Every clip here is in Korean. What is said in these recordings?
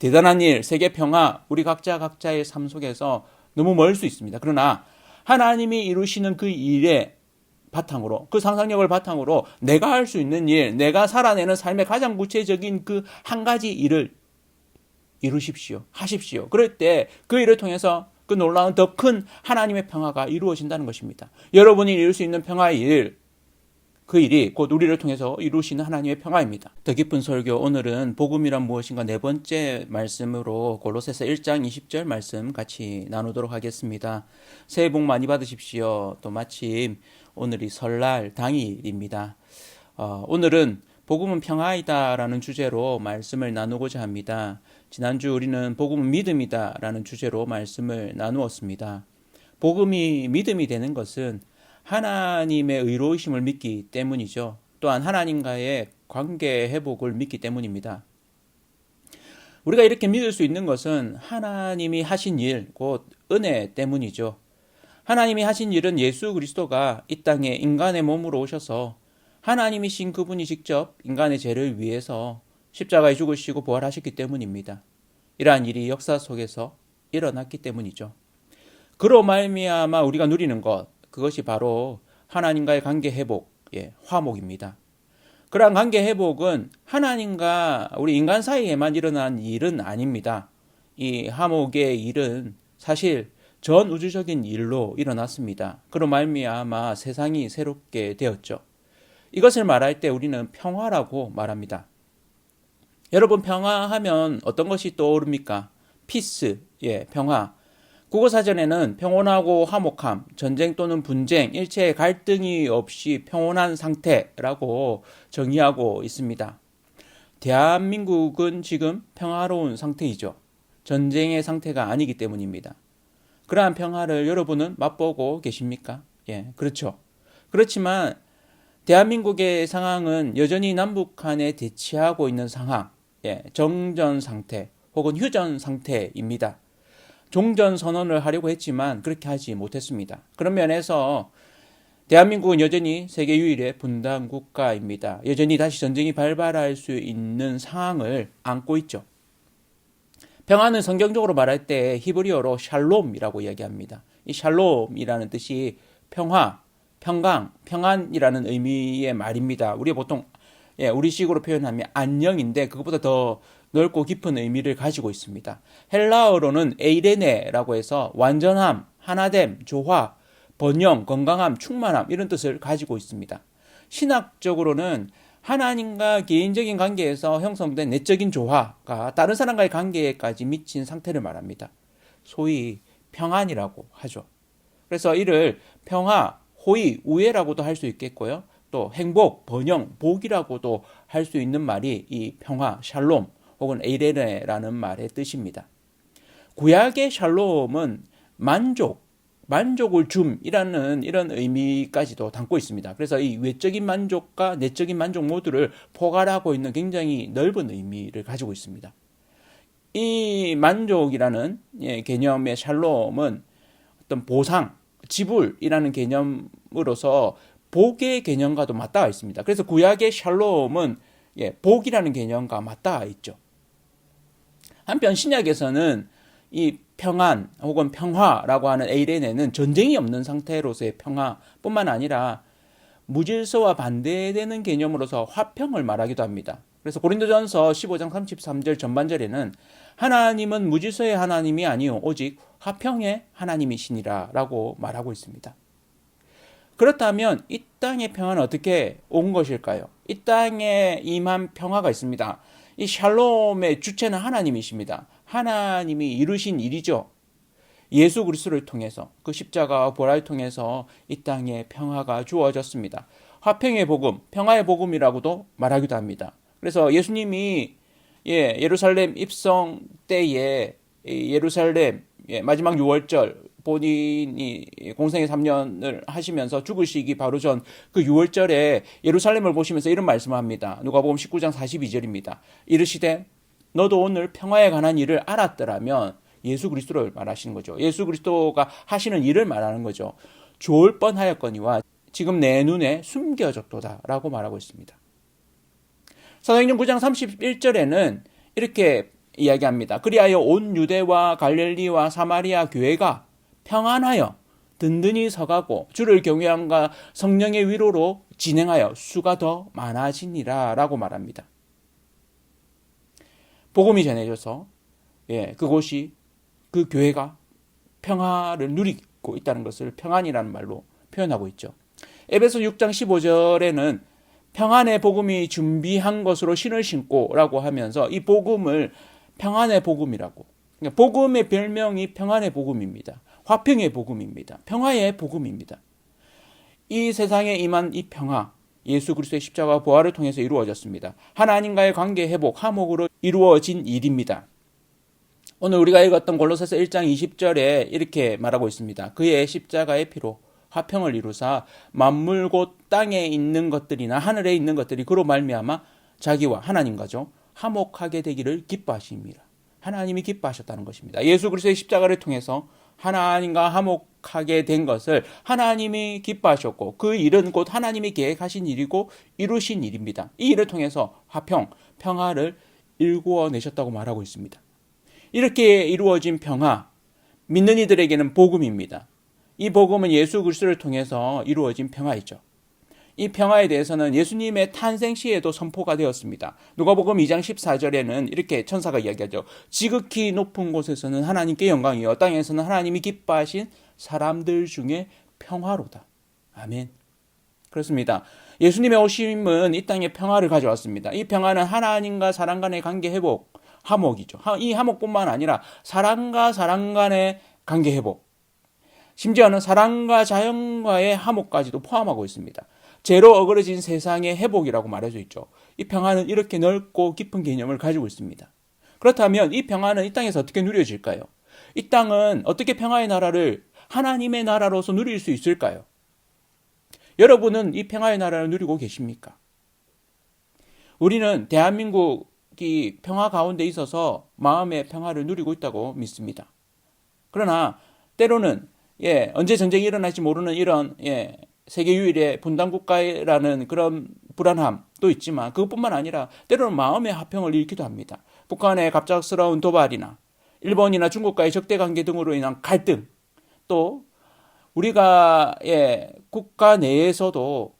대단한 일, 세계 평화, 우리 각자 각자의 삶 속에서 너무 멀 수 있습니다. 그러나 하나님이 이루시는 그 일에 바탕으로 그 상상력을 바탕으로 내가 할 수 있는 일, 내가 살아내는 삶의 가장 구체적인 그 한 가지 일을 이루십시오. 하십시오. 그럴 때 그 일을 통해서 그 놀라운 더 큰 하나님의 평화가 이루어진다는 것입니다. 여러분이 이룰 수 있는 평화의 일, 그 일이 곧 우리를 통해서 이루시는 하나님의 평화입니다. 더 깊은 설교 오늘은 복음이란 무엇인가 네 번째 말씀으로 골로새서 1장 20절 말씀 같이 나누도록 하겠습니다. 새해 복 많이 받으십시오. 또 마침 오늘이 설날 당일입니다. 어, 오늘은 복음은 평화이다라는 주제로 말씀을 나누고자 합니다. 지난주 우리는 복음은 믿음이다라는 주제로 말씀을 나누었습니다. 복음이 믿음이 되는 것은 하나님의 의로우심을 믿기 때문이죠. 또한 하나님과의 관계 회복을 믿기 때문입니다. 우리가 이렇게 믿을 수 있는 것은 하나님이 하신 일, 곧 은혜 때문이죠. 하나님이 하신 일은 예수 그리스도가 이 땅에 인간의 몸으로 오셔서 하나님이신 그분이 직접 인간의 죄를 위해서 십자가에 죽으시고 부활하셨기 때문입니다. 이러한 일이 역사 속에서 일어났기 때문이죠. 그로 말미암아 우리가 누리는 것 그것이 바로 하나님과의 관계 회복, 예, 화목입니다. 그러한 관계 회복은 하나님과 우리 인간 사이에만 일어난 일은 아닙니다. 이 화목의 일은 사실 전 우주적인 일로 일어났습니다. 그로 말미암아 세상이 새롭게 되었죠. 이것을 말할 때 우리는 평화라고 말합니다. 여러분 평화하면 어떤 것이 떠오릅니까? 피스, 예, 평화. 국어 사전에는 평온하고 화목함, 전쟁 또는 분쟁, 일체의 갈등이 없이 평온한 상태라고 정의하고 있습니다. 대한민국은 지금 평화로운 상태이죠. 전쟁의 상태가 아니기 때문입니다. 그러한 평화를 여러분은 맛보고 계십니까? 예, 그렇죠. 그렇지만 대한민국의 상황은 여전히 남북 간에 대치하고 있는 상황, 예, 정전 상태 혹은 휴전 상태입니다. 종전 선언을 하려고 했지만 그렇게 하지 못했습니다. 그런 면에서 대한민국은 여전히 세계 유일의 분단 국가입니다. 여전히 다시 전쟁이 발발할 수 있는 상황을 안고 있죠. 평화는 성경적으로 말할 때 히브리어로 샬롬이라고 이야기합니다. 이 샬롬이라는 뜻이 평화, 평강, 평안이라는 의미의 말입니다. 우리 보통 예, 우리식으로 표현하면 안녕인데 그것보다 더 넓고 깊은 의미를 가지고 있습니다. 헬라어로는 에이레네라고 해서 완전함, 하나됨, 조화, 번영, 건강함, 충만함 이런 뜻을 가지고 있습니다. 신학적으로는 하나님과 개인적인 관계에서 형성된 내적인 조화가 다른 사람과의 관계까지 미친 상태를 말합니다. 소위 평안이라고 하죠. 그래서 이를 평화, 호의, 우애라고도 할 수 있겠고요. 또 행복, 번영, 복이라고도 할 수 있는 말이 이 평화, 샬롬 혹은 에이레네라는 말의 뜻입니다. 구약의 샬롬은 만족, 만족을 줌이라는 이런 의미까지도 담고 있습니다. 그래서 이 외적인 만족과 내적인 만족 모두를 포괄하고 있는 굉장히 넓은 의미를 가지고 있습니다. 이 만족이라는 예, 개념의 샬롬은 어떤 보상, 지불이라는 개념으로서 복의 개념과도 맞닿아 있습니다. 그래서 구약의 샬롬은 예, 복이라는 개념과 맞닿아 있죠. 한편 신약에서는 이 평안 혹은 평화라고 하는 에이레네는 전쟁이 없는 상태로서의 평화뿐만 아니라 무질서와 반대되는 개념으로서 화평을 말하기도 합니다. 그래서 고린도전서 15장 33절 전반절에는 하나님은 무질서의 하나님이 아니요 오직 화평의 하나님이시니라라고 말하고 있습니다. 그렇다면 이 땅의 평화는 어떻게 온 것일까요? 이 땅에 임한 평화가 있습니다. 이 샬롬의 주체는 하나님이십니다. 하나님이 이루신 일이죠. 예수 그리스도를 통해서 그 십자가와 보라를 통해서 이 땅에 평화가 주어졌습니다. 화평의 복음, 평화의 복음이라고도 말하기도 합니다. 그래서 예수님이 예, 예루살렘 입성 때에 예루살렘 예, 마지막 6월절 본인이 공생의 3년을 하시면서 죽으시기 바로 전 그 6월절에 예루살렘을 보시면서 이런 말씀을 합니다. 누가복음 19장 42절입니다. 이르시되 너도 오늘 평화에 관한 일을 알았더라면 예수 그리스도를 말하시는 거죠. 예수 그리스도가 하시는 일을 말하는 거죠. 좋을 뻔하였거니와 지금 내 눈에 숨겨졌도다라고 말하고 있습니다. 사도행전 9장 31절에는 이렇게 이야기합니다. 그리하여 온 유대와 갈릴리와 사마리아 교회가 평안하여 든든히 서가고 주를 경외함과 성령의 위로로 진행하여 수가 더 많아지니라라고 말합니다. 복음이 전해져서 예, 그곳이 그 교회가 평화를 누리고 있다는 것을 평안이라는 말로 표현하고 있죠. 에베소 6장 15절에는 평안의 복음이 준비한 것으로 신을 신고라고 하면서 이 복음을 평안의 복음이라고. 그러니까 복음의 별명이 평안의 복음입니다. 화평의 복음입니다. 평화의 복음입니다. 이 세상에 임한 이 평화, 예수 그리스도의 십자가 부활을 통해서 이루어졌습니다. 하나님과의 관계 회복, 화목으로 이루어진 일입니다. 오늘 우리가 읽었던 골로새서 1장 20절에 이렇게 말하고 있습니다. 그의 십자가의 피로 화평을 이루사 만물 곧 땅에 있는 것들이나 하늘에 있는 것들이 그로 말미암아 자기와 하나님과죠 화목하게 되기를 기뻐하십니다. 하나님이 기뻐하셨다는 것입니다. 예수 그리스도의 십자가를 통해서 하나님과 화목하게 된 것을 하나님이 기뻐하셨고 그 일은 곧 하나님이 계획하신 일이고 이루신 일입니다. 이 일을 통해서 화평, 평화를 일구어 내셨다고 말하고 있습니다. 이렇게 이루어진 평화, 믿는 이들에게는 복음입니다. 이 복음은 예수 그리스도를 통해서 이루어진 평화이죠. 이 평화에 대해서는 예수님의 탄생 시에도 선포가 되었습니다. 누가복음 2장 14절에는 이렇게 천사가 이야기하죠. 지극히 높은 곳에서는 하나님께 영광이요 땅에서는 하나님이 기뻐하신 사람들 중에 평화로다. 아멘. 그렇습니다. 예수님의 오심은 이 땅에 평화를 가져왔습니다. 이 평화는 하나님과 사람 간의 관계 회복, 화목이죠. 이 화목뿐만 아니라 사람과 사람 간의 관계 회복, 심지어는 사람과 자연과의 화목까지도 포함하고 있습니다. 죄로 어그러진 세상의 회복이라고 말해져 있죠. 이 평화는 이렇게 넓고 깊은 개념을 가지고 있습니다. 그렇다면 이 평화는 이 땅에서 어떻게 누려질까요? 이 땅은 어떻게 평화의 나라를 하나님의 나라로서 누릴 수 있을까요? 여러분은 이 평화의 나라를 누리고 계십니까? 우리는 대한민국이 평화 가운데 있어서 마음의 평화를 누리고 있다고 믿습니다. 그러나 때로는 예, 언제 전쟁이 일어날지 모르는 이런 예, 세계 유일의 분단 국가라는 그런 불안함도 있지만 그것뿐만 아니라 때로는 마음의 화평을 잃기도 합니다. 북한의 갑작스러운 도발이나 일본이나 중국과의 적대 관계 등으로 인한 갈등 또 우리가 예, 국가 내에서도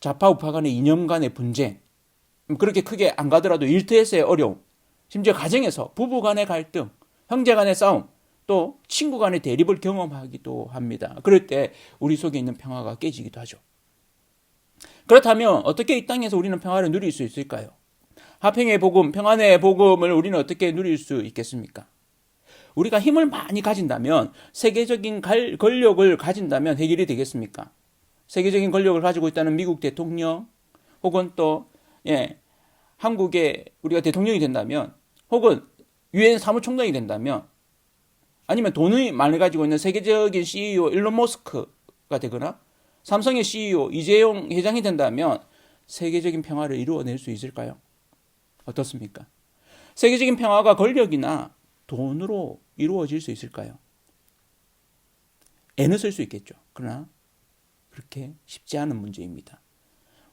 좌파 우파 간의 이념 간의 분쟁 그렇게 크게 안 가더라도 일터에서의 어려움 심지어 가정에서 부부 간의 갈등 형제 간의 싸움 또 친구 간의 대립을 경험하기도 합니다. 그럴 때 우리 속에 있는 평화가 깨지기도 하죠. 그렇다면 어떻게 이 땅에서 우리는 평화를 누릴 수 있을까요? 화평의 복음, 평안의 복음을 우리는 어떻게 누릴 수 있겠습니까? 우리가 힘을 많이 가진다면 세계적인 권력을 가진다면 해결이 되겠습니까? 세계적인 권력을 가지고 있다는 미국 대통령 혹은 또 예, 한국의 우리가 대통령이 된다면 혹은 유엔 사무총장이 된다면 아니면 돈이 많이 가지고 있는 세계적인 CEO 일론 머스크가 되거나 삼성의 CEO 이재용 회장이 된다면 세계적인 평화를 이루어낼 수 있을까요? 어떻습니까? 세계적인 평화가 권력이나 돈으로 이루어질 수 있을까요? 애는 쓸 수 있겠죠. 그러나 그렇게 쉽지 않은 문제입니다.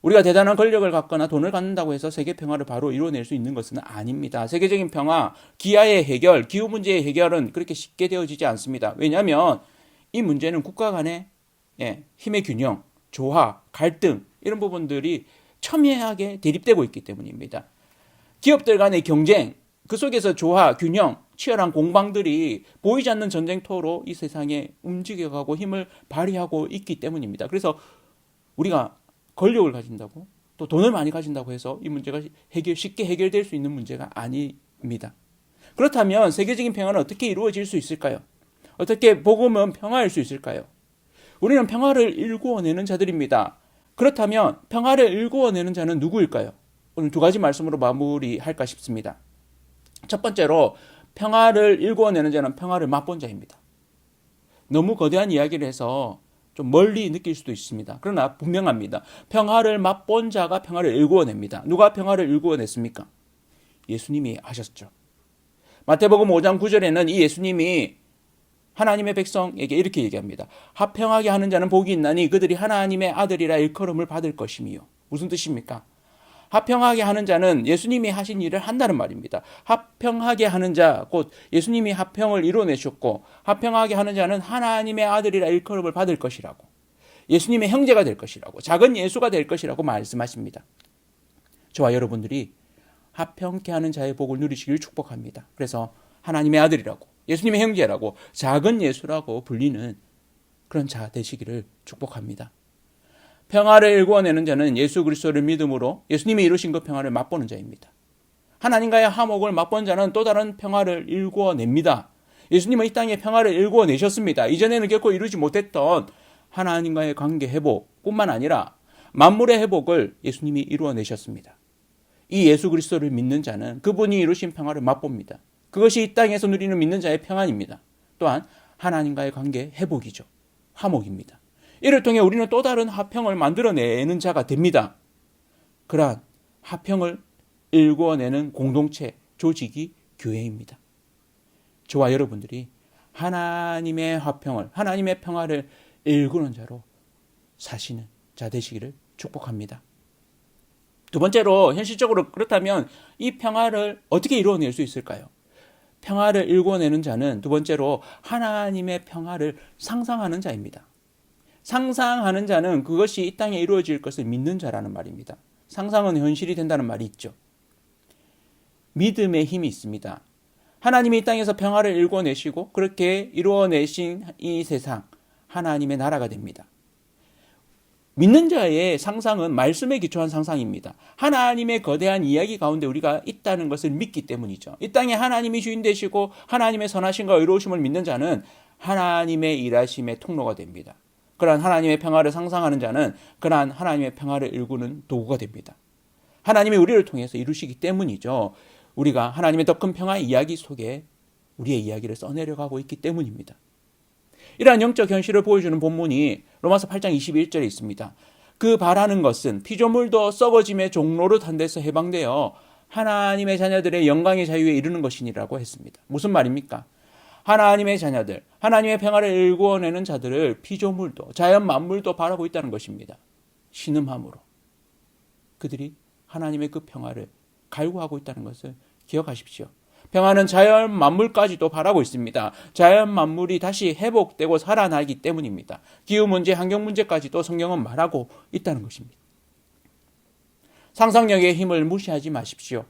우리가 대단한 권력을 갖거나 돈을 갖는다고 해서 세계 평화를 바로 이루어낼 수 있는 것은 아닙니다. 세계적인 평화, 기아의 해결, 기후 문제의 해결은 그렇게 쉽게 되어지지 않습니다. 왜냐하면 이 문제는 국가 간의 예, 힘의 균형, 조화, 갈등 이런 부분들이 첨예하게 대립되고 있기 때문입니다. 기업들 간의 경쟁, 그 속에서 조화, 균형, 치열한 공방들이 보이지 않는 전쟁터로 이 세상에 움직여가고 힘을 발휘하고 있기 때문입니다. 그래서 우리가 권력을 가진다고 또 돈을 많이 가진다고 해서 이 문제가 해결, 쉽게 해결될 수 있는 문제가 아닙니다. 그렇다면 세계적인 평화는 어떻게 이루어질 수 있을까요? 어떻게 복음은 평화일 수 있을까요? 우리는 평화를 일구어내는 자들입니다. 그렇다면 평화를 일구어내는 자는 누구일까요? 오늘 두 가지 말씀으로 마무리할까 싶습니다. 첫 번째로 평화를 일구어내는 자는 평화를 맛본 자입니다. 너무 거대한 이야기를 해서 좀 멀리 느낄 수도 있습니다. 그러나 분명합니다. 평화를 맛본 자가 평화를 일구어냅니다. 누가 평화를 일구어냈습니까? 예수님이 하셨죠. 마태복음 5장 9절에는 이 예수님이 하나님의 백성에게 이렇게 얘기합니다. 화평하게 하는 자는 복이 있나니 그들이 하나님의 아들이라 일컬음을 받을 것이며 무슨 뜻입니까? 화평하게 하는 자는 예수님이 하신 일을 한다는 말입니다. 화평하게 하는 자, 곧 예수님이 화평을 이루어내셨고, 화평하게 하는 자는 하나님의 아들이라 일컬음을 받을 것이라고, 예수님의 형제가 될 것이라고, 작은 예수가 될 것이라고 말씀하십니다. 저와 여러분들이 화평케 하는 자의 복을 누리시길 축복합니다. 그래서 하나님의 아들이라고, 예수님의 형제라고, 작은 예수라고 불리는 그런 자 되시기를 축복합니다. 평화를 일구어내는 자는 예수 그리스도를 믿음으로 예수님이 이루신 그 평화를 맛보는 자입니다. 하나님과의 화목을 맛본 자는 또 다른 평화를 일구어냅니다. 예수님은 이 땅에 평화를 일구어내셨습니다. 이전에는 결코 이루지 못했던 하나님과의 관계 회복뿐만 아니라 만물의 회복을 예수님이 이루어내셨습니다. 이 예수 그리스도를 믿는 자는 그분이 이루신 평화를 맛봅니다. 그것이 이 땅에서 누리는 믿는 자의 평안입니다. 또한 하나님과의 관계 회복이죠. 화목입니다. 이를 통해 우리는 또 다른 화평을 만들어내는 자가 됩니다. 그러한 화평을 일구어내는 공동체, 조직이 교회입니다. 저와 여러분들이 하나님의 화평을, 하나님의 평화를 일구는 자로 사시는 자 되시기를 축복합니다. 두 번째로, 현실적으로 그렇다면 이 평화를 어떻게 이루어낼 수 있을까요? 평화를 일궈내는 자는 두 번째로 하나님의 평화를 상상하는 자입니다. 상상하는 자는 그것이 이 땅에 이루어질 것을 믿는 자라는 말입니다. 상상은 현실이 된다는 말이 있죠. 믿음의 힘이 있습니다. 하나님이 이 땅에서 평화를 일궈내시고 그렇게 이루어내신 이 세상, 하나님의 나라가 됩니다. 믿는 자의 상상은 말씀에 기초한 상상입니다. 하나님의 거대한 이야기 가운데 우리가 있다는 것을 믿기 때문이죠. 이 땅에 하나님이 주인 되시고 하나님의 선하심과 의로우심을 믿는 자는 하나님의 일하심의 통로가 됩니다. 그러한 하나님의 평화를 상상하는 자는 그러한 하나님의 평화를 일구는 도구가 됩니다. 하나님이 우리를 통해서 이루시기 때문이죠. 우리가 하나님의 더 큰 평화의 이야기 속에 우리의 이야기를 써내려가고 있기 때문입니다. 이러한 영적 현실을 보여주는 본문이 로마서 8장 21절에 있습니다. 그 바라는 것은 피조물도 썩어짐의 종로를 탄 데서 해방되어 하나님의 자녀들의 영광의 자유에 이르는 것이니라고 했습니다. 무슨 말입니까? 하나님의 자녀들, 하나님의 평화를 일구어내는 자들을 피조물도 자연 만물도 바라고 있다는 것입니다. 신음함으로 그들이 하나님의 그 평화를 갈구하고 있다는 것을 기억하십시오. 평화는 자연 만물까지도 바라고 있습니다. 자연 만물이 다시 회복되고 살아나기 때문입니다. 기후 문제, 환경 문제까지도 성경은 말하고 있다는 것입니다. 상상력의 힘을 무시하지 마십시오.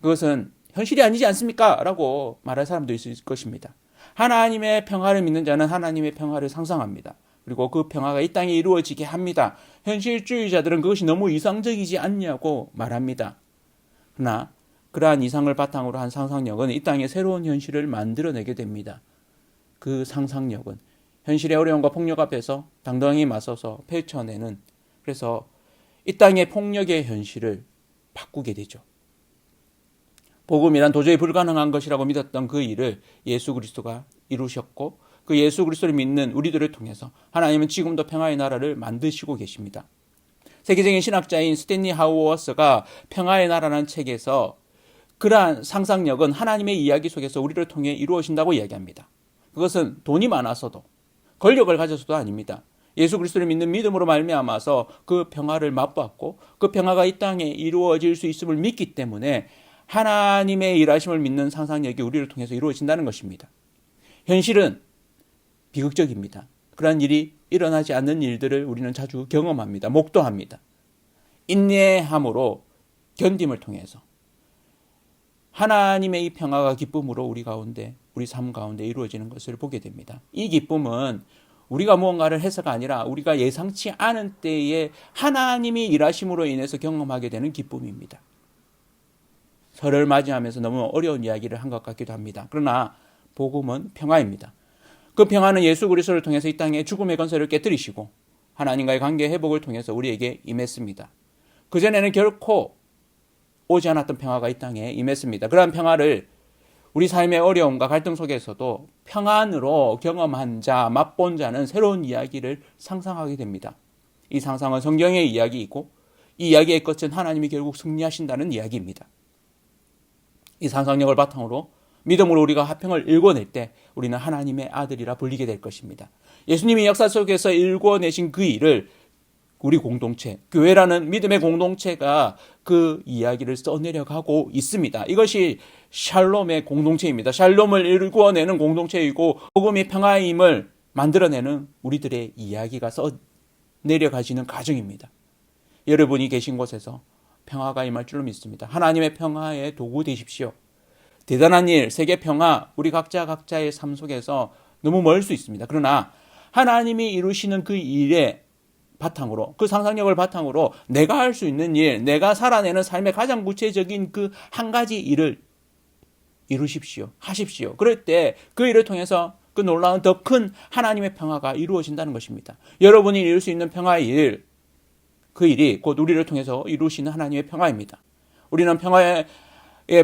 그것은 현실이 아니지 않습니까? 라고 말할 사람도 있을 것입니다. 하나님의 평화를 믿는 자는 하나님의 평화를 상상합니다. 그리고 그 평화가 이 땅에 이루어지게 합니다. 현실주의자들은 그것이 너무 이상적이지 않냐고 말합니다. 그러나 그러한 이상을 바탕으로 한 상상력은 이 땅에 새로운 현실을 만들어내게 됩니다. 그 상상력은 현실의 어려움과 폭력 앞에서 당당히 맞서서 펼쳐내는 그래서 이 땅의 폭력의 현실을 바꾸게 되죠. 복음이란 도저히 불가능한 것이라고 믿었던 그 일을 예수 그리스도가 이루셨고 그 예수 그리스도를 믿는 우리들을 통해서 하나님은 지금도 평화의 나라를 만드시고 계십니다. 세계적인 신학자인 스탠리 하우어스가 평화의 나라라는 책에서 그러한 상상력은 하나님의 이야기 속에서 우리를 통해 이루어진다고 이야기합니다. 그것은 돈이 많아서도 권력을 가져서도 아닙니다. 예수 그리스도를 믿는 믿음으로 말미암아서 그 평화를 맛보았고 그 평화가 이 땅에 이루어질 수 있음을 믿기 때문에 하나님의 일하심을 믿는 상상력이 우리를 통해서 이루어진다는 것입니다. 현실은 비극적입니다. 그러한 일이 일어나지 않는 일들을 우리는 자주 경험합니다. 목도합니다. 인내함으로 견딤을 통해서 하나님의 이 평화가 기쁨으로 우리 가운데 우리 삶 가운데 이루어지는 것을 보게 됩니다. 이 기쁨은 우리가 무언가를 해서가 아니라 우리가 예상치 않은 때에 하나님이 일하심으로 인해서 경험하게 되는 기쁨입니다. 설을 맞이하면서 너무 어려운 이야기를 한 것 같기도 합니다. 그러나 복음은 평화입니다. 그 평화는 예수 그리스도를 통해서 이 땅에 죽음의 건설을 깨뜨리시고 하나님과의 관계 회복을 통해서 우리에게 임했습니다. 그전에는 결코 오지 않았던 평화가 이 땅에 임했습니다. 그러한 평화를 우리 삶의 어려움과 갈등 속에서도 평안으로 경험한 자, 맛본 자는 새로운 이야기를 상상하게 됩니다. 이 상상은 성경의 이야기이고 이 이야기의 끝은 하나님이 결국 승리하신다는 이야기입니다. 이 상상력을 바탕으로 믿음으로 우리가 화평을 일궈낼 때 우리는 하나님의 아들이라 불리게 될 것입니다. 예수님이 역사 속에서 일궈내신 그 일을 우리 공동체, 교회라는 믿음의 공동체가 그 이야기를 써내려가고 있습니다. 이것이 샬롬의 공동체입니다. 샬롬을 일구어내는 공동체이고 복음이 평화임을 만들어내는 우리들의 이야기가 써내려가지는 과정입니다. 여러분이 계신 곳에서 평화가 임할 줄로 믿습니다. 하나님의 평화의 도구 되십시오. 대단한 일, 세계 평화, 우리 각자 각자의 삶 속에서 너무 멀 수 있습니다. 그러나 하나님이 이루시는 그 일의 바탕으로, 그 상상력을 바탕으로 내가 할 수 있는 일, 내가 살아내는 삶의 가장 구체적인 그 한 가지 일을 이루십시오. 하십시오. 그럴 때 그 일을 통해서 그 놀라운 더 큰 하나님의 평화가 이루어진다는 것입니다. 여러분이 이룰 수 있는 평화의 일, 그 일이 곧 우리를 통해서 이루시는 하나님의 평화입니다. 우리는 평화의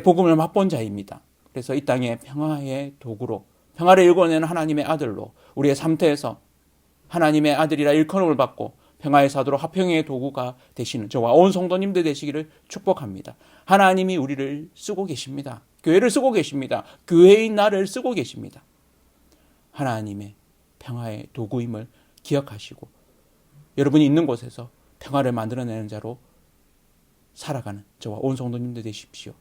복음을 맛본 자입니다. 그래서 이 땅의 평화의 도구로, 평화를 일궈내는 하나님의 아들로 우리의 삶터에서 하나님의 아들이라 일컬음을 받고 평화의 사도로 화평의 도구가 되시는 저와 온 성도님들 되시기를 축복합니다. 하나님이 우리를 쓰고 계십니다. 교회를 쓰고 계십니다. 교회인 나를 쓰고 계십니다. 하나님의 평화의 도구임을 기억하시고 여러분이 있는 곳에서 평화를 만들어내는 자로 살아가는 저와 온 성도님들 되십시오.